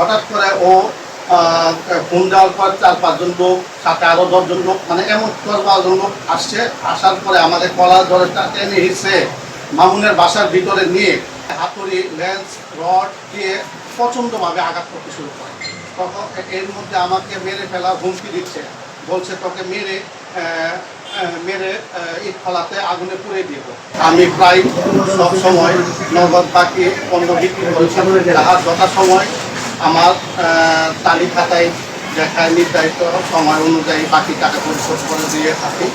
হঠাৎ করে ও ফোন দেওয়ার পর চার পাঁচজন লোক সাথে আরও দশজন লোক মানে এমন দশ বারোজন লোক আসছে। আসার পরে আমাদের কলার ধরে টেনে হিসে মামুনের বাসার ভিতরে নিয়ে হাতুড়ি, লেন্স, রড দিয়ে প্রচণ্ডভাবে আঘাত করতে শুরু করে। তখন এর মধ্যে আমাকে মেরে ফেলা হুমকি দিচ্ছে। বলছে, তোকে মেরে মেরে ইট ফলাতে আগুনে পুড়ে দিব। আমি প্রায় সব সময় নগদ বাকি পণ্য বিক্রি করেছি। যথাসময় আমার তালিকা খাতায় দেখায় নির্ধারিত সময় অনুযায়ী বাকি টাকা পরিশোধ করে দিয়ে থাকি।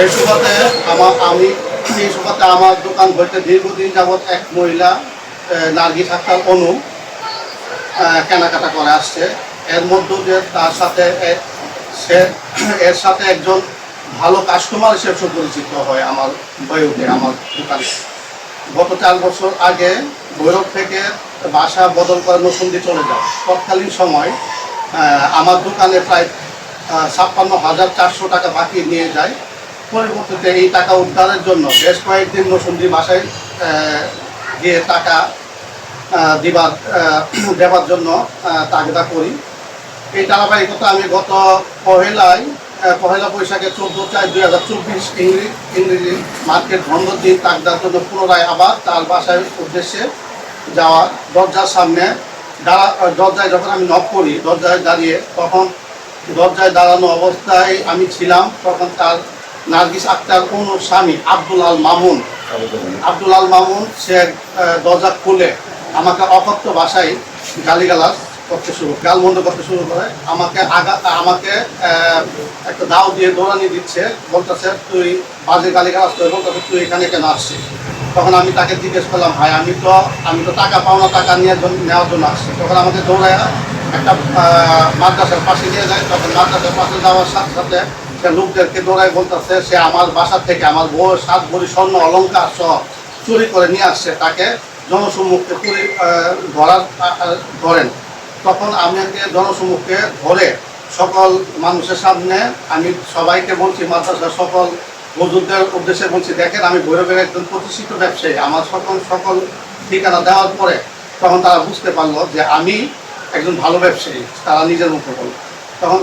এই সুবাদে আমার আমি এই সুবাদে আমার দোকান হইতে দীর্ঘদিন যাবৎ এক মহিলা আহ, নার্গিস আক্তার অনু কেনাকাটা করে আসছে। এর মধ্য যে তার সাথে সে এর সাথে একজন ভালো কাস্টমার হিসেবে সুপরিচিত হয় আমার হয়ে আমার দোকানে। গত চার বছর আগে ভৈরব থেকে বাসা বদল করে নসুন্দি চলে যায় তৎকালীন সময় আমার দোকানে প্রায় ছাপ্পান্ন হাজার চারশো টাকা বাকি নিয়ে যায়। পরবর্তীতে এই টাকা উদ্ধারের জন্য বেশ কয়েকদিন নসুন্দি বাসায় গিয়ে টাকা দিবার দেবার জন্য তাগিদা করি। এই ধারাবাহিকতা আমি গত পহেলায় পহেলা বৈশাখে চোদ্দ চার দুই হাজার চব্বিশ ইংরেজি ইংরেজি মার্কেট বন্ধ দিন তাকদার জন্য পুনরায় আবার তার বাসায় উদ্দেশ্যে যাওয়া দরজার সামনে দাঁড়া, দরজায় যখন আমি নক করি, দরজায় দাঁড়িয়ে তখন দরজায় দাঁড়ানো অবস্থায় আমি ছিলাম, তখন তার নার্গিস আক্তার কোন স্বামী, আব্দুল আল মামুন। আব্দুল আল মামুন, সে দরজা খুলে আমাকে অকথ্য ভাষায় গালিগালাজ করতে শুরু গালমন্দ করতে শুরু করে, আমাকে আগা, আমাকে একটা দাও দিয়ে দৌড়ানি দিচ্ছে, বলতেছে, তুই বাজে গালিগালাজ করে বলতেছে, তুই এখানে কেন আসছিস? তখন আমি তাকে জিজ্ঞেস করলাম, ভাই, আমি তো আমি তো টাকা পাওনা টাকা নিয়ে নেওয়ার জন্য আসছি। তখন আমাকে দৌড়ায় একটা মাদ্রাসার পাশে নিয়ে যায়। তখন মাদ্রাসার পাশে যাওয়ার সাথে সাথে সে লোকদেরকে দৌড়ায় বলতেছে, সে আমার বাসা থেকে আমার বউ, সাত ভরি স্বর্ণ অলঙ্কার সহ চুরি করে নিয়ে আসছে। তাকে জনসম্মুখে চুরি ধরার ধরেন। তখন আমাকে জনসম্মুখে ধরে সকল মানুষের সামনে আমি সবাইকে বলছি, মাদ্রাসার সকল মজুরদের উদ্দেশ্যে বলছি, দেখেন, আমি ভৈরবের একজন প্রতিষ্ঠিত ব্যবসায়ী। আমার সকল সকল ঠিকানা দেওয়ার পরে তখন তারা বুঝতে পারল যে আমি একজন ভালো ব্যবসায়ী, তারা নিজের মুখে বলল। তখন